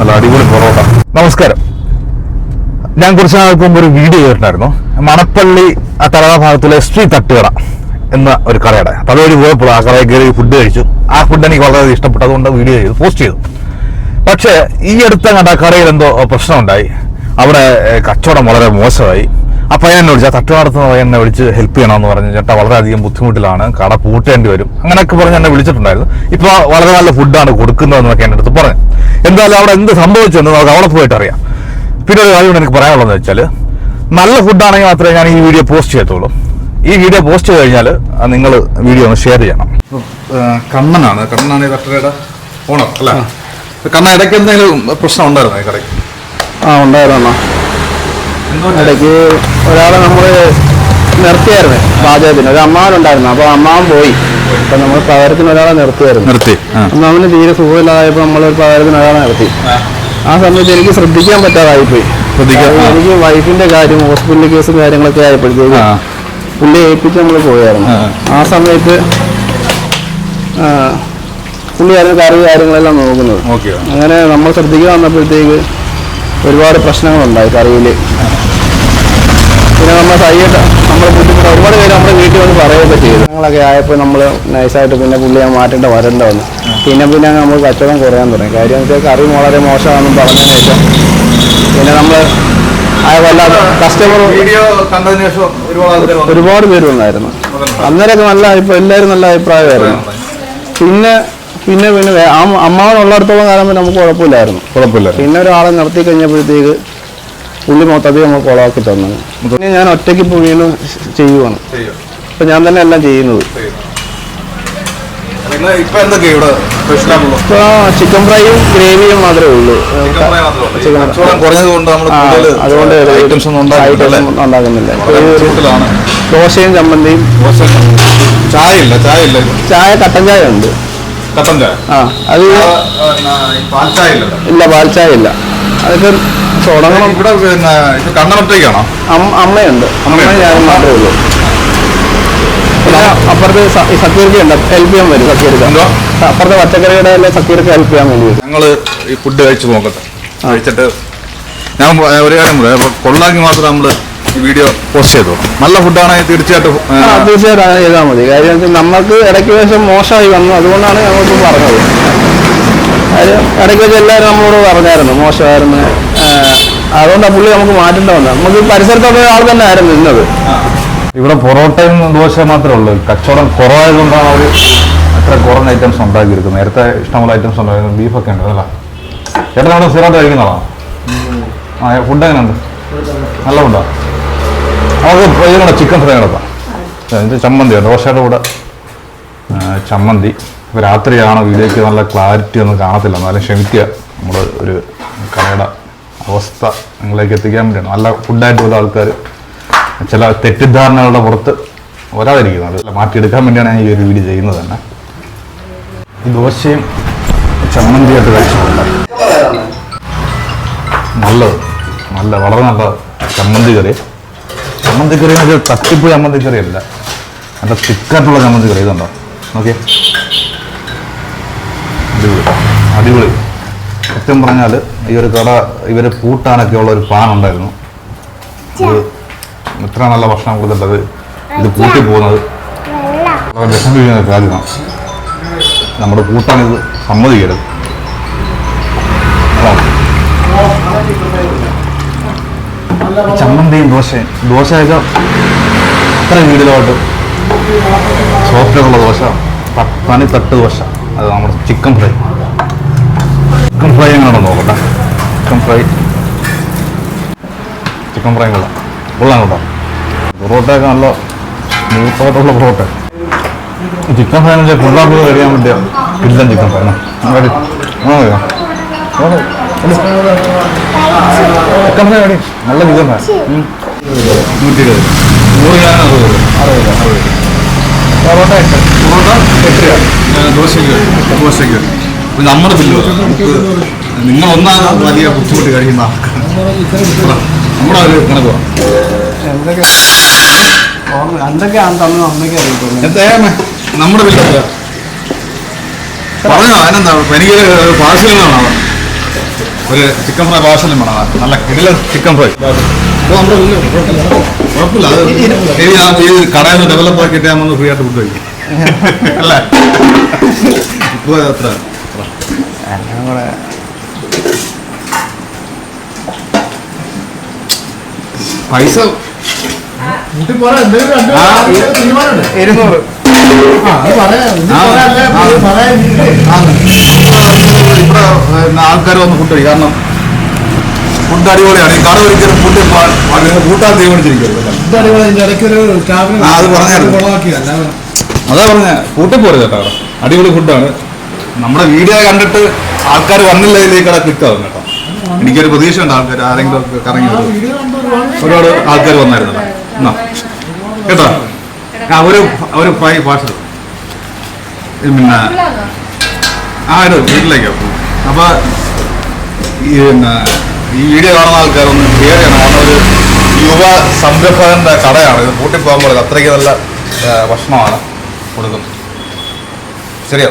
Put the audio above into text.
നല്ല അടിപൊളി പൊറോട്ട. നമസ്കാരം. ഞാൻ കുറച്ച് നാൾക്ക് മുമ്പ് ഒരു വീഡിയോ ചെയ്തിട്ടുണ്ടായിരുന്നു. മണപ്പള്ളി ആ തലവ ഭാഗത്തുള്ള ടി തട്ടുകട എന്ന ഒരു കടയുടെ. അപ്പോൾ അതൊരു പോയപ്പോൾ ആ കടയിൽ കയറി ഫുഡ് കഴിച്ചു. ആ ഫുഡ് എനിക്ക് വളരെ ഇഷ്ടപ്പെട്ടു അതുകൊണ്ട് വീഡിയോ ചെയ്തു പോസ്റ്റ് ചെയ്തു. പക്ഷേ ഈ അടുത്ത കണ്ട കടയിൽ എന്തോ പ്രശ്നമുണ്ടായി. അവിടെ കച്ചവടം വളരെ മോശമായി. ആ പയ്യൻ എന്നെ വിളിച്ചു ആ തട്ട് നടത്തുന്ന പയ്യൻ എന്നെ വിളിച്ച് ഹെൽപ്പ് ചെയ്യണമെന്ന് പറഞ്ഞു. ചേട്ടാ വളരെയധികം ബുദ്ധിമുട്ടിലാണ്. കട പൂട്ടേണ്ടി വരും. അങ്ങനെയൊക്കെ പറഞ്ഞ് എന്നെ വിളിച്ചിട്ടുണ്ടായിരുന്നു. ഇപ്പോൾ വളരെ നല്ല ഫുഡാണ് കൊടുക്കുന്നതെന്നൊക്കെ എന്റെ അടുത്ത് പറഞ്ഞു. എന്തായാലും അവിടെ എന്ത് സംഭവിച്ചെന്ന് നമുക്ക് അവിടെ പോയിട്ട് അറിയാം. പിന്നെ ഒരു കാര്യം എനിക്ക് പറയാനുള്ളതെന്ന് വെച്ചാൽ നല്ല ഫുഡാണെങ്കിൽ മാത്രമേ ഞാൻ ഈ വീഡിയോ പോസ്റ്റ് ചെയ്യത്തുള്ളൂ. ഈ വീഡിയോ പോസ്റ്റ് ചെയ്ത് കഴിഞ്ഞാൽ നിങ്ങൾ വീഡിയോ ഒന്ന് ഷെയർ ചെയ്യണം. കണ്ണനാണ്. കണ്ണനാണ് ഈ തട്ടുകടയുടെ ഓണർ അല്ലേ? കണ്ണ ഇടയ്ക്ക് എന്തെങ്കിലും പ്രശ്നം ഉണ്ടായിരുന്നു ഈ കടയ്ക്ക് ആ ഉണ്ടായിരുന്നു ഇടയ്ക്ക് ഒരാളെ നമ്മൾ നിർത്തിയായിരുന്നു പാചകത്തിന്. ഒരു അമ്മാവനുണ്ടായിരുന്നു അപ്പോൾ അമ്മാവൻ പോയി. അപ്പൊ നമ്മൾ പകരത്തിന് ഒരാളെ നിർത്തിയായിരുന്നു. നിർത്തി അന്ന് അവന് തീരെ സുഖമില്ലാതായപ്പോൾ നമ്മൾ ഒരു പകരത്തിന് ഒരാളെ നിർത്തി. ആ. സമയത്ത് എനിക്ക് ശ്രദ്ധിക്കാൻ പറ്റാതായിപ്പോയി. ശ്രദ്ധിക്കാൻ- എനിക്ക് വൈഫിന്റെ കാര്യം ഹോസ്പിറ്റൽ കേസും കാര്യങ്ങളൊക്കെ ആയപ്പോഴത്തേക്ക്. പുള്ളി ഏൽപ്പിച്ച് നമ്മൾ പോയായിരുന്നു. ആ. ആ സമയത്ത് പുള്ളിയായിരുന്നു കറി കാര്യങ്ങളെല്ലാം നോക്കുന്നത്. അങ്ങനെ നമ്മൾ ശ്രദ്ധിക്കാൻ വന്നപ്പോഴത്തേക്ക് ഒരുപാട് പ്രശ്നങ്ങളുണ്ടായി കറിയിൽ പിന്നെ നമ്മൾ സൈഡ് നമ്മൾ ബുദ്ധിമുട്ട് ഒരുപാട് പേര് നമ്മുടെ വീട്ടിൽ വന്ന് പറയുകയൊക്കെ ചെയ്തു. ഞങ്ങളൊക്കെ ആയപ്പോൾ നമ്മൾ നൈസായിട്ട് പിന്നെ പുള്ളിയെ മാറ്റേണ്ട വരേണ്ട വന്നു. പിന്നെ പിന്നെ നമ്മൾ കച്ചവടം കുറയാൻ തുടങ്ങി. കാര്യം എന്ന് വെച്ചാൽ കറി വളരെ മോശമാണെന്ന് പറഞ്ഞതിന് ശേഷം പിന്നെ നമ്മൾ വല്ലാതെ കസ്റ്റമർ വീഡിയോ കണ്ടതിന് ശേഷം ഒരുപാട് പേര് വന്നായിരുന്നു ഒരുപാട് പേരുണ്ടായിരുന്നു അന്നേരമൊക്കെ നല്ല അഭിപ്രായം എല്ലാവരും നല്ല അഭിപ്രായമായിരുന്നു. പിന്നെ പിന്നെ പിന്നെ അമ്മാവൻ ആ അമ്മാവനുള്ളിടത്തോളം കാലം നമുക്ക് കുഴപ്പമില്ലായിരുന്നു. കുഴപ്പമില്ല പിന്നെ ഒരാളെ നിർത്തി കഴിഞ്ഞപ്പോഴത്തേക്ക് പുള്ളി മൊത്തത്തിൽ നമ്മൾ കുളമാക്കി തന്നു. പിന്നെ ഞാൻ ഒറ്റയ്ക്ക് ഇപ്പോൾ ചെയ്യുവാണ്. അപ്പൊ ഞാൻ തന്നെ എല്ലാം ചെയ്യുന്നത്. ചിക്കൻ ഫ്രൈയും ഗ്രേവിയും മാത്രമേ ഉള്ളൂ. അതുകൊണ്ട് ഐറ്റംസ് ഒന്നും ഉണ്ടാക്കുന്നില്ല ദോശയും ചമ്മന്തിയും ചായ ഇല്ല ചായ ഇല്ല ചായ കട്ടൻ ചായ ഉണ്ട്. കട്ടൻ ചായ? ആ അത് ഇല്ല പാൽ ചായ ഇല്ല. അതൊക്കെ തുടങ്ങണം. ഇവിടെ പിന്നെ ഇപ്പൊ കണ്ണമറ്റേക്കാണോ അമ്മയുണ്ട്. അമ്മ. ഞാനും മാത്രമേ ഉള്ളൂ. അപ്പുറത്ത് സക്കീർക്ക് ഉണ്ട് ഹെൽപ്പ് ചെയ്യാൻ വരും സക്കീർക്ക്. അപ്പുറത്തെ പച്ചക്കറിയുടെ എല്ലാം സക്കീർക്ക് ഹെൽപ്പ് ചെയ്യാൻ വേണ്ടി ഞങ്ങൾ ഈ ഫുഡ് കഴിച്ചു നോക്കട്ടെ. കഴിച്ചിട്ട് ഞാൻ ഒരു കാര്യം പറയാം. കൊള്ളാക്കി മാത്രം നമ്മൾ വീഡിയോ പോസ്റ്റ് ചെയ്തു. നല്ല ഫുഡാണെങ്കിൽ തീർച്ചയായിട്ടും തീർച്ചയായിട്ടും ചെയ്താൽ മതി. കാര്യം നമുക്ക് ഇടയ്ക്ക് വശം മോശമായി വന്നു. അതുകൊണ്ടാണ് ഞങ്ങൾക്ക് പറഞ്ഞത്. കാര്യം ഇടയ്ക്ക് വെച്ച് എല്ലാവരും നമ്മളോട് പറഞ്ഞായിരുന്നു. മോശമായിരുന്നു. അതുകൊണ്ടാണ് പുള്ളി നമുക്ക് മാറ്റേണ്ട വന്നത്. നമുക്ക് പരിസരത്തുള്ള ആൾ തന്നെ ആയിരുന്നു നിന്നത് ഇവിടെ പൊറോട്ടയും ദോശ മാത്രമേ ഉള്ളൂ. കച്ചവടം കുറവായതുകൊണ്ടാണ് അവർ അത്ര കുറഞ്ഞ ഐറ്റംസ് ഉണ്ടാക്കിയെടുക്കുന്നത്. നേരത്തെ ഇഷ്ടമുള്ള ഐറ്റംസ് ഉണ്ടായിരുന്നു. ബീഫൊക്കെ ഉണ്ട്. അല്ല ചേട്ടൻ അവിടെ സ്ഥിരമായിട്ട് കഴിക്കുന്നതാണോ ആ ഫുഡ് എങ്ങനെയുണ്ട്? നല്ല ഫുഡാണ് നമുക്ക് ഇതുകൊണ്ട് ചിക്കൻ ഫ്രൈ കിടക്കാം ഇത് ചമ്മന്തിയാണ് ദോശയുടെ കൂടെ. ചമ്മന്തി. ഇപ്പോൾ രാത്രിയാണ്? വീഡിയോയ്ക്ക് നല്ല ക്ലാരിറ്റി ഒന്നും കാണത്തില്ല. എന്നാലും ക്ഷമിക്കുക. നമ്മൾ ഒരു കടയുടെ അവസ്ഥ നിങ്ങളിലേക്ക് എത്തിക്കാൻ വേണ്ടിയാണ്. നല്ല ഫുഡായിട്ട് ഉള്ള ആൾക്കാർ ചില തെറ്റിദ്ധാരണകളുടെ പുറത്ത് വരാതിരിക്കുന്നത് മാറ്റിയെടുക്കാൻ വേണ്ടിയാണ് ഞാൻ ഈ ഒരു വീഡിയോ ചെയ്യുന്നത് തന്നെ. ഈ ദോശയും ചമ്മന്തിയായിട്ട് കഴിച്ചിട്ടുണ്ട്. നല്ലത്. നല്ല വളരെ നല്ല ചമ്മന്തി കറി. ചമ്മന്തി കറി എന്ന് വെച്ചാൽ തട്ടിപ്പ് ചമ്മന്തി കറി അല്ല. നല്ല തിക്കായിട്ടുള്ള ചമ്മന്തി കറി. ഇതുണ്ടോ? നോക്കിയേ. അടിപൊളി. അടിപൊളി. സത്യം പറഞ്ഞാൽ ഈ ഒരു കട ഇവർ പൂട്ടാനൊക്കെ ഉള്ള ഒരു പ്ലാൻ ഉണ്ടായിരുന്നു. ഇത് ഇത്ര നല്ല ഭക്ഷണം കൊടുത്തിട്ടത് ഇത് പൂട്ടി പോകുന്നത്. വളരെ വിഷമിക്കുന്ന കാര്യമാണ്. നമ്മുടെ കൂട്ടാൻ ഇത് സമ്മതിക്കരുത്. ചമ്മന്തിയും ദോശയും ദോശയൊക്കെ അത്ര വീടിലോട്ട് സോഫ്റ്റുള്ള ദോശ. തനി തട്ട് ദോശ. അത് നമ്മുടെ ചിക്കൻ ഫ്രൈ ചിക്കൻ ഫ്രൈ എങ്ങനെയാണോ നോക്കട്ടെ. ചിക്കൻ ഫ്രൈ ചിക്കൻ ഫ്രൈ കൊള്ളാം കൊള്ളാം കേട്ടോ പൊറോട്ടയൊക്കെ നല്ല സ്മൂത്തായിട്ടുള്ള പൊറോട്ട. ചിക്കൻ ഫ്രൈ എന്ന് വെച്ചാൽ പിള്ളേർക്ക് കഴിയാൻ പറ്റിയ കില്ലൻ ചിക്കൻ ഫ്രൈ അങ്ങോട്ട് ചിക്കൻ ഫ്രൈ അടി. നല്ല ചിക്കൻ ഫ്രൈ. നൂറ്റി ഇരുപത് നൂറ് ഗ്രാം അറുപത്. അറുപത്. അറുപത്. പൊറോട്ട എട്ട്. പൊറോട്ട ദോശയ്ക്ക് ദോശയ്ക്ക് നമ്മുടെ ബില്ല് നിങ്ങൾ ഒന്നാം വലിയ ബുദ്ധിമുട്ട് കഴിയുന്ന ആൾക്കാർ നമ്മുടെ ഒരു കണക്ക് എന്തൊക്കെയാണ് അമ്മയ്ക്ക് നമ്മുടെ ബില്ല്? പറഞ്ഞോ അതിനെന്താ? എനിക്ക് പാഴ്സൽ ഒരു ചിക്കൻ ഫ്രൈ പാർസലും വേണം. നല്ല കിടില ചിക്കൻ ഫ്രൈ കുഴപ്പമില്ല. അത് ശരി ആ ഈ കടയിൽ നിന്ന് ഡെവലപ്പ് ആക്കിയിട്ട് ഞാൻ ഫ്രീ ആയിട്ട് ഫുഡ് കഴിക്കും. അല്ലേ? ഇപ്പോൾ എത്ര? എല്ലാം കൂടെ പൈസ ഇരുന്നൂറ്. ഇവിടെ ആൾക്കാർ വന്ന് ഫുഡ് കഴിക്കും. കാരണം ഫുഡ് അടിപൊളിയാണ്. ഈ കട ഒരിക്കലും ഫുഡ് കൂട്ടാൻ തീരുമാനിച്ചിരിക്കുന്നത് ആ, അത് പറഞ്ഞായിരുന്നു. അതാ പറഞ്ഞ കൂട്ടി പോരുത് കേട്ടോ അടിപൊളി ഫുഡാണ്. നമ്മുടെ വീഡിയോ കണ്ടിട്ട് ആൾക്കാർ വന്നില്ല ഈ ക്ലിക്ക് ക്ലിക്കാവും കേട്ടോ. എനിക്കൊരു പ്രതീക്ഷ ഉണ്ട് ആൾക്കാർ ആരെങ്കിലും ഒക്കെ കറങ്ങി വരും. ഒരുപാട് ആൾക്കാർ വന്നായിരുന്നു. എന്നാ കേട്ടോ? ആ ഒരു ഒരു ഭാഷ പിന്നെ ആ ഒരു വീട്ടിലേക്കോ. അപ്പൊ ഈ പിന്നെ ഈ വീഡിയോ കാണുന്ന ആൾക്കാരൊന്ന് ചെയ്യണം കാരണം ഒരു യുവ സംരംഭകന്റെ കടയാണ്. ഇത് പൂട്ടിപ്പോകാൻ പോലെ അത്രയ്ക്ക് നല്ല ഭക്ഷണമാണ് കൊടുക്കുന്നത്. ശരിയാ?